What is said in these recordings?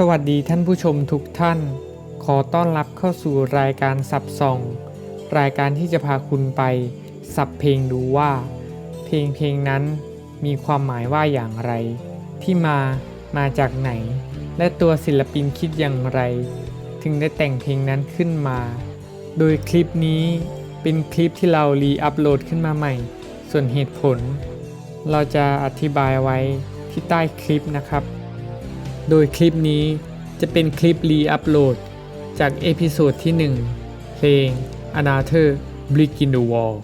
สวัสดีท่านผู้ชมทุกท่าน ขอต้อนรับเข้าสู่รายการสับส่อง รายการที่จะพาคุณไป สับเพลงดูว่า เพลงเพลงนั้นมีความหมายว่าอย่างไร ที่มามาจากไหน และตัวศิลปินคิดอย่างไร ถึงได้แต่งเพลงนั้นขึ้นมา โดยคลิปนี้เป็นคลิปที่เรารีอัพโหลดขึ้นมาใหม่ ส่วนเหตุผล เราจะอธิบายไว้ที่ใต้คลิปนะครับ โดยคลิปนี้จะเป็นคลิปรีอัพโหลด จากเอพิโซดที่ 1 เพลง Another Brick in the Wall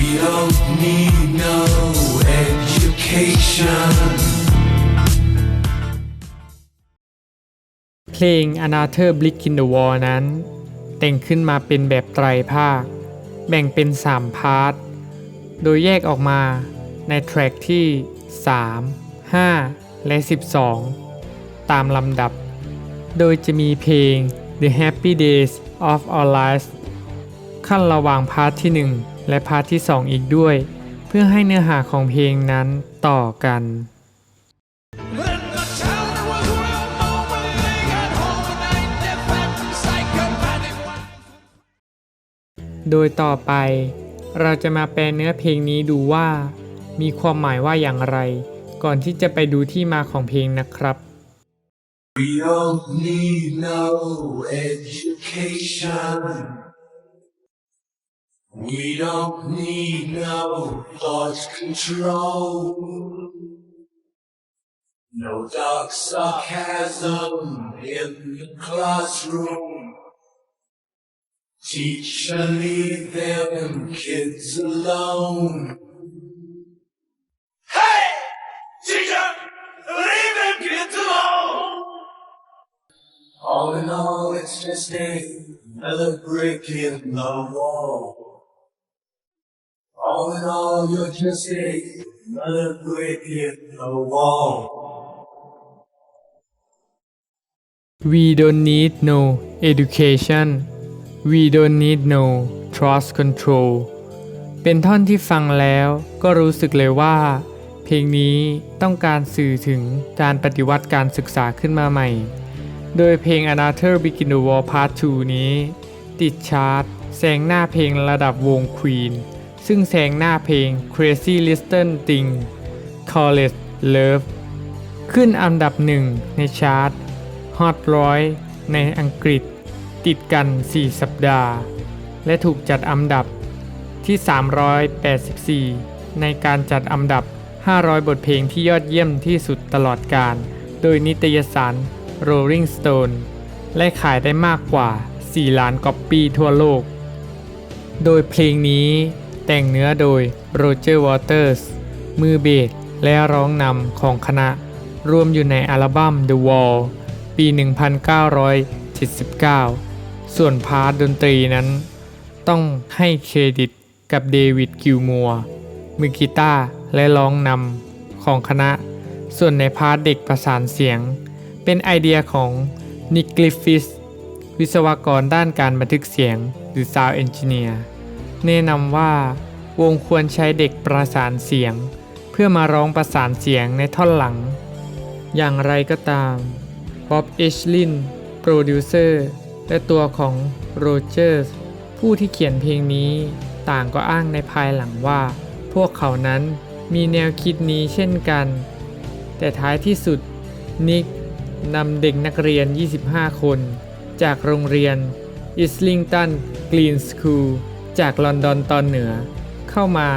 We don't need no education. เพลง Another Brick in the Wall นั้น แต่งขึ้นมาเป็นแบบไตรภาค แบ่งเป็น 3 พาร์ท โดยแยกออกมาในแทร็กที่ 3 5 และ 12 ตามลำดับ โดยจะมีเพลง The Happy Days of Our Lives ขั้นระหว่างพาร์ทที่ 1 และพาร์ทที่ 2 อีกด้วย เพื่อให้เนื้อหาของเพลงนั้นต่อกันโดยต่อไป เราจะมาแปลเนื้อเพลงนี้ดูว่า มีความหมายว่าอย่างไร ก่อนที่จะไปดูที่มาของเพลงนะครับ We don't need no education. We don't need no thought control. No dark sarcasm in the classroom. Teacher, leave them kids alone. All in all, it's just a another brick in the wall. All in all, you're just a another brick in the wall. We don't need no education We don't need no trust control เป็นท่อนที่ฟังแล้วก็รู้สึกเลยว่า เพลงนี้ต้องการสื่อถึงการปฏิวัติการศึกษาขึ้นมาใหม่ โดยเพลง Another Begin the War Part 2 นี้ ติดชาร์ตแซงหน้าเพลงระดับวง Queen ซึ่งแซงหน้าเพลง Crazy Little Thing College Love ขึ้นอันดับหนึ่งในชาร์ต Hot 100ในอังกฤษ ติดกัน 4 สัปดาห์ และถูกจัดอันดับที่ 384 ในการจัดอันดับ 500 บทเพลงที่ยอดเยี่ยมที่สุดตลอดกาลโดยนิตยสาร Rolling Stone และขายได้มากกว่า 4 ล้านก๊อปปี้ทั่วโลก โดยเพลงนี้แต่งเนื้อโดยโรเจอร์วอเตอร์สมือเบสและร้องนำของคณะ รวมอยู่ในอัลบั้ม The Wall ปี 1979 ส่วนพาร์ทดนตรีนั้น ต้องให้เครดิตกับเดวิดกิลมัวร์มือกีตาร์และร้องนำของคณะ ส่วนในพาร์ทเด็กประสานเสียง เป็นไอเดียของนิกลิฟฟิสวิศวกรด้านการบันทึกเสียงหรือ Sound Engineer แนะนำว่าวงควรใช้เด็กประสานเสียง เพื่อมาร้องประสานเสียงในท่อนหลัง อย่างไรก็ตามบ๊อบเอชลินโปรดิวเซอร์และตัวของโรเจอร์สผู้ที่เขียนเพลงนี้ต่างก็อ้างในภายหลังว่า พวกเขานั้นมีแนวคิดนี้เช่นกัน แต่ท้ายที่สุดนิก นำเด็กนักเรียน 25 คน จากโรงเรียนอิสลิงตันกรีนสคูลจากลอนดอนตอนเหนือ เข้ามา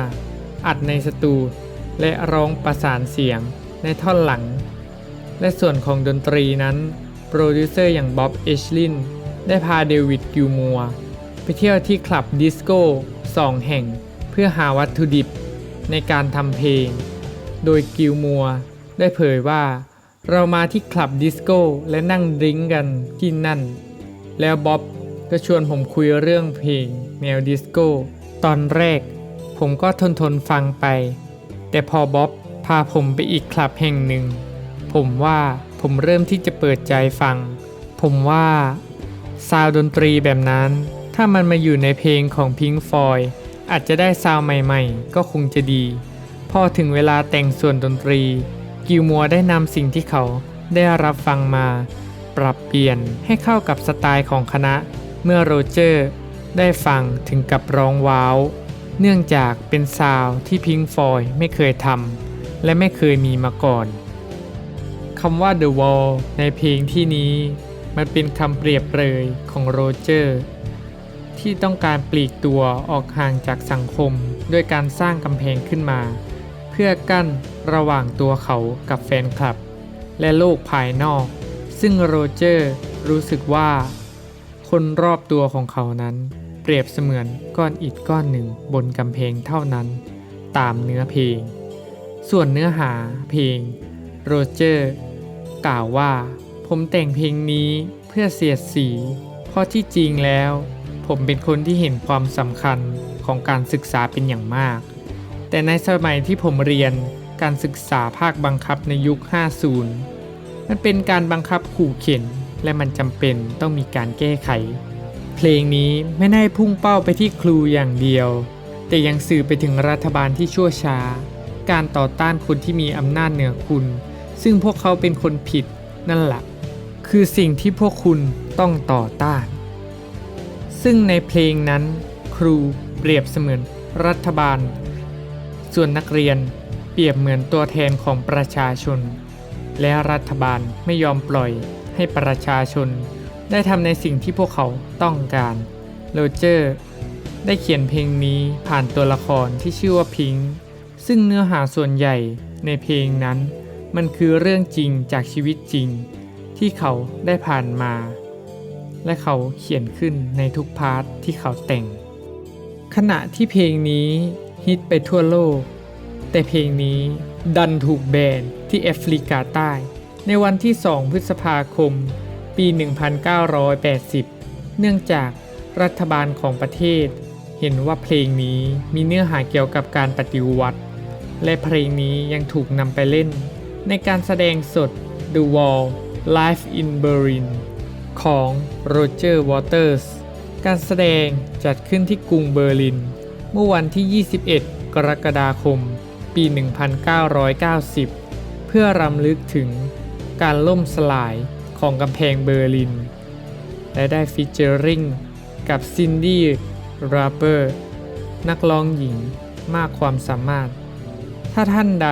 อัดในสตู และร้องประสานเสียงในท่อนหลัง และส่วนของดนตรีนั้นโปรดิวเซอร์อย่างบ๊อบเอชลินได้พาเดวิดกิลมัวไปเที่ยวที่คลับดิสโก้สองแห่งเพื่อหาวัตถุดิบในการทำเพลง โดยกิลมัวได้เผยว่า เรามาที่คลับดิสโก้และนั่งดิ้งกันที่นั่น แล้วบ๊อบก็ชวนผมคุยเรื่องเพลงแนวดิสโก้ ตอนแรก ผมก็ทนทนๆฟังไป แต่พอบ๊อบพาผมไปอีกคลับแห่งหนึ่ง ผมว่าผมเริ่มที่จะเปิดใจฟัง ผมว่าซาวดนตรีแบบนั้น ถ้ามันมาอยู่ในเพลงของ Pink Floyd อาจจะได้ซาวใหม่ๆ ก็คงจะดี พอถึงเวลาแต่งส่วนดนตรี กิลมัวได้นำสิ่งที่เขาได้รับฟังมา ปรับเปลี่ยนให้เข้ากับสไตล์ของคณะ เมื่อโรเจอร์ ได้ฟังถึงกับร้องว้าว เนื่องจากเป็นซาวที่พิงฟอยไม่เคยทำและไม่เคยมีมาก่อนคำว่า The Wall ในเพลงที่นี้ มันเป็นคำเปรียบเลยของโรเจอร์ ที่ต้องการปลีกตัวออกห่างจากสังคม ด้วยการสร้างกำแพงขึ้นมา พื่อกั้นระหว่างตัวเขากับแฟนคลับ และโลกภายนอก ซึ่งโรเจอร์รู้สึกว่า คนรอบตัวของเขานั้น เปรียบเสมือนก้อนอิฐก้อนหนึ่งบนกำแพงเท่านั้น ตามเนื้อเพลง ส่วนเนื้อหาเพลงโรเจอร์กล่าวว่า ผมแต่งเพลงนี้เพื่อเสียดสี เพราะที่จริงแล้ว ผมเป็นคนที่เห็นความสำคัญของการศึกษาเป็นอย่างมาก แต่ในสมัยที่ผมเรียนการศึกษาภาคบังคับในยุค 50 มันเป็นการบังคับขู่เข็น และมันจำเป็นต้องมีการแก้ไข เพลงนี้ไม่ได้พุ่งเป้าไปที่ครูอย่างเดียว แต่ยังสื่อไปถึงรัฐบาลที่ชั่วช้า การต่อต้านคนที่มีอำนาจเหนือคุณ ซึ่งพวกเขาเป็นคนผิดนั่นแหละคือสิ่งที่พวกคุณต้องต่อต้าน ซึ่งในเพลงนั้น ครูเปรียบเสมือนรัฐบาล ส่วนนักเรียนเปรียบเหมือนตัวแทนของประชาชน และรัฐบาลไม่ยอมปล่อยให้ประชาชน ได้ทำในสิ่งที่พวกเขาต้องการโรเจอร์ได้เขียนเพลงนี้ผ่านตัวละครที่ชื่อว่าพิงค์ซึ่งเนื้อหาส่วนใหญ่ในเพลงนั้น มันคือเรื่องจริงจากชีวิตจริง ที่เขาได้ผ่านมา และเขาเขียนขึ้นในทุกพาร์ทที่เขาแต่ง ขณะที่เพลงนี้ ฮิตไปทั่วโลก แต่เพลงนี้ดันถูกแบนที่แอฟริกาใต้ ในวันที่ 2 พฤษภาคม ปี 1980 เนื่องจากรัฐบาลของประเทศ เห็นว่าเพลงนี้มีเนื้อหาเกี่ยวกับการปฏิวัติ และเพลงนี้ยังถูกนำไปเล่น ในการแสดงสด The Wall Live in Berlin ของ Roger Waters การแสดงจัดขึ้นที่กรุงเบอร์ลิน เมื่อวันที่ 21 กรกฎาคม ปี 1990 เพื่อรำลึกถึงการล่มสลายของกำแพงเบอร์ลิน และได้ฟิเจอริงกับซินดี้ราเปอร์นักร้องหญิงมากความสามารถ ถ้าท่านใด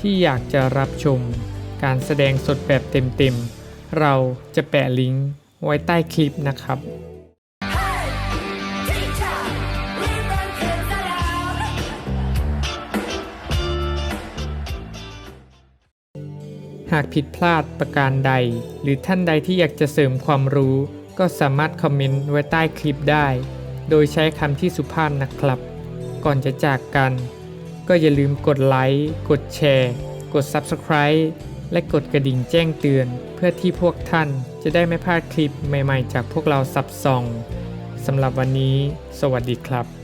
ที่อยากจะรับชมการแสดงสดแบบเต็มๆ เราจะแปะลิงก์ไว้ใต้คลิปนะครับ หากผิดพลาดประการใด หรือท่านใดที่อยากจะเสริมความรู้ ก็สามารถคอมเมนต์ไว้ใต้คลิปได้ โดยใช้คำที่สุภาพนะครับ ก่อนจะจากกัน ก็อย่าลืมกดไลค์ กดแชร์ กด Subscribe และกดกระดิ่งแจ้งเตือน เพื่อที่พวกท่านจะได้ไม่พลาดคลิปใหม่ๆ จากพวกเราสับซองสำหรับวันนี้ สวัสดีครับ